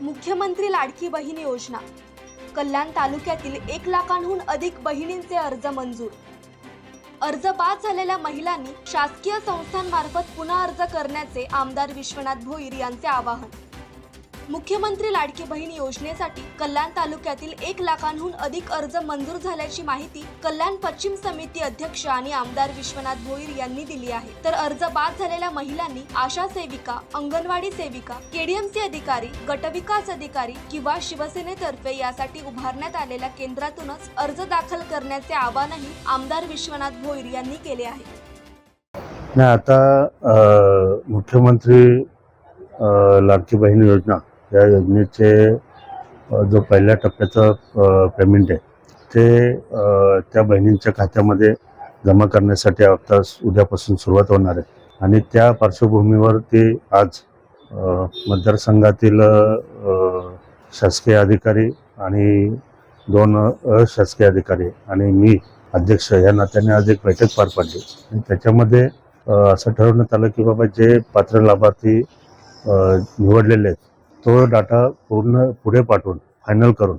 मुख्यमंत्री लाडकी बहीण योजना. कल्याण तालुक्यातील एक लाखांहून अधिक बहिणींचे अर्ज मंजूर. अर्ज बाद झालेल्या महिलांनी शासकीय संस्थांमार्फत पुन्हा अर्ज करण्याचे आमदार विश्वनाथ भोईर यांचे आवाहन. मुख्यमंत्री लाडकी बहीण योजनेसाठी कल्याण तालुक्यातील एक लाखांहून अधिक अर्ज मंजूर झाल्याची माहिती कल्याण पश्चिम समिती अध्यक्ष आणि आमदार विश्वनाथ भोईर यांनी दिली आहे. तर अर्ज बाद झालेल्या महिलांनी आशा सेविका अंगणवाडी सेविका केडीएमसी अधिकारी गटविकास अधिकारी किंवा शिवसेनेतर्फे यासाठी उभारण्यात आलेल्या केंद्रातूनच अर्ज दाखल करण्याचे आवाहनही आमदार विश्वनाथ भोईर यांनी केले आहे. आता मुख्यमंत्री लाडकी बहीण योजना या योजनेचे जो पहिल्या टप्प्याचं पेमेंट आहे ते त्या बहिणींच्या खात्यामध्ये जमा करण्यासाठी आता उद्यापासून सुरुवात होणार आहे. आणि त्या पार्श्वभूमीवर ते आज मतदारसंघातील शासकीय अधिकारी आणि दोन अशासकीय अधिकारी आणि मी अध्यक्ष या नात्याने आज एक बैठक पार पाडली. आणि त्याच्यामध्ये असं ठरवण्यात आलं की बाबा जे पात्र लाभार्थी निवडलेले आहेत तो डाटा पूर्ण पुढे पाठवून फायनल करून.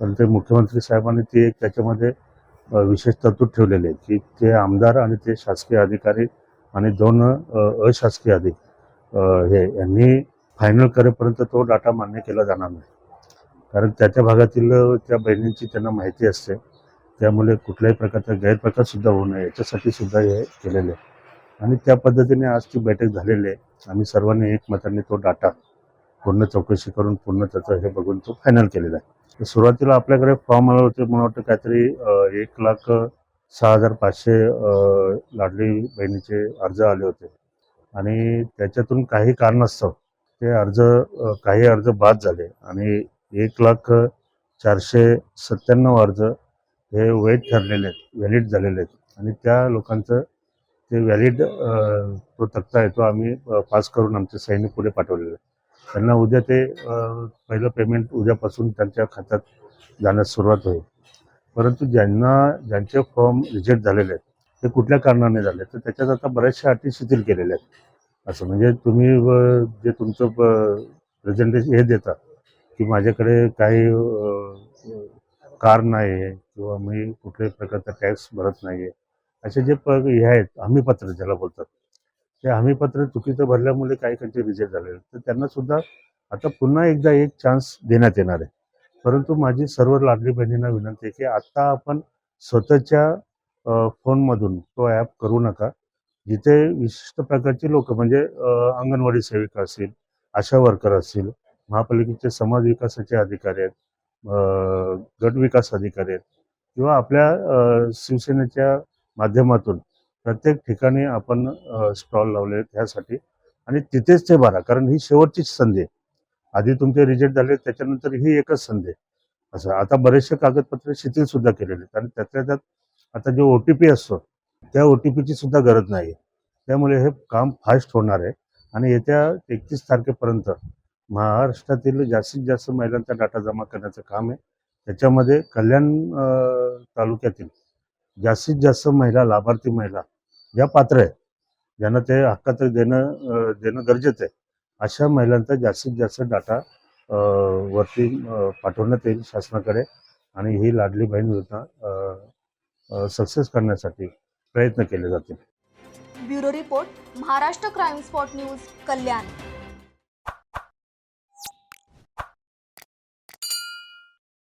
पण ते मुख्यमंत्री साहेबांनी ती एक त्याच्यामध्ये विशेष तरतूद ठेवलेली आहे की ते आमदार आणि ते शासकीय अधिकारी आणि दोन अशासकीय अधिक हे यांनी फायनल करेपर्यंत तो डाटा मान्य केला जाणार नाही. कारण त्या त्या भागातील त्या बहिणींची त्यांना माहिती असते. त्यामुळे कुठल्याही प्रकारचा गैरप्रकार सुद्धा होऊ नये याच्यासाठी सुद्धा हे केलेले आहे. आणि त्या पद्धतीने आज ती बैठक झालेली आहे. आम्ही सर्वांनी एकमताने तो डाटा पूर्ण चौकशी करून पूर्ण त्याचं हे बघून तो फायनल केलेला आहे. सुरुवातीला आपल्याकडे फॉर्म आले होते मला वाटतं काहीतरी एक लाख सहा हजार पाचशे लाडली बहिणीचे अर्ज आले होते. आणि त्याच्यातून काही कारणास्तव ते अर्ज काही अर्ज बाद झाले. आणि एक लाख चारशे सत्त्याण्णव अर्ज हे वैध ठरलेले आहेत व्हॅलिड झालेले आहेत. आणि त्या लोकांचं ते व्हॅलिड तो तक्ता आहे तो आम्ही पास करून आमचे सैनिक पुढे पाठवलेले आहे त्यांना उद्या ते पहिलं पेमेंट उद्यापासून त्यांच्या खात्यात जाण्यास सुरुवात होईल. परंतु ज्यांना ज्यांचे फॉर्म रिजेक्ट झालेले आहेत ते कुठल्या कारणाने झाले? तर त्याच्यात आता बऱ्याचशा अटी शिथिल केलेल्या आहेत. असं म्हणजे तुम्ही जे तुमचं प्रेझेंटेशन हे देता की माझ्याकडे काही कार नाही आहे किंवा मी कुठल्याही प्रकारचा टॅक्स भरत नाही आहे असे जे प हे आहेत हमीपत्र ज्याला बोलतात ते हमीपत्र चुकीचं भरल्यामुळे काही काही रिजेक्ट झालेले आहेत. तर त्यांना सुद्धा आता पुन्हा एकदा एक चान्स देण्यात येणार आहे परंतु माझी सर्व लाडली बहिणींना विनंती आहे की आत्ता आपण स्वतःच्या फोनमधून तो ॲप करू नका जिथे विशिष्ट प्रकारची लोक म्हणजे अंगणवाडी सेविका असतील आशा वर्कर असतील महापालिकेचे समाज विकासाचे अधिकारी आहेत गट विकास अधिकारी आहेत किंवा आपल्या शिवसेनेच्या माध्यमातून प्रत्येक ठिकाणी आपण स्टॉल लावले आहेत ह्यासाठी आणि तिथेच ते भरा. कारण ही शेवटचीच संधी आहे. आधी तुमचे रिजेक्ट झाले त्याच्यानंतर ही एकच संधी आहे. असं आता बरेचसे कागदपत्रे शिथिल सुद्धा केलेले आहेत. आणि त्यातल्या त्यात आता जो ओ टी पी असतो त्या ओ टी पीची सुद्धा गरज नाही त्यामुळे हे काम फास्ट होणार आहे. आणि येत्या एकतीस तारखेपर्यंत महाराष्ट्रातील जास्तीत जास्त महिलांचा डाटा जमा करण्याचं काम आहे. त्याच्यामध्ये कल्याण तालुक्यातील जास्तीत जास्त महिला लाभार्थी महिला ज्या पात्र आहेत. ज्यांना ते हक्कात देणं देणं गरजेचं आहे. अशा महिलांचा जास्तीत जास्त डाटा वरती पाठवण्यात येईल शासनाकडे आणि ही लाडली बहीण योजना सक्सेस करण्यासाठी प्रयत्न केले जातील. Bureau report Maharashtra crime spot news Kalyan.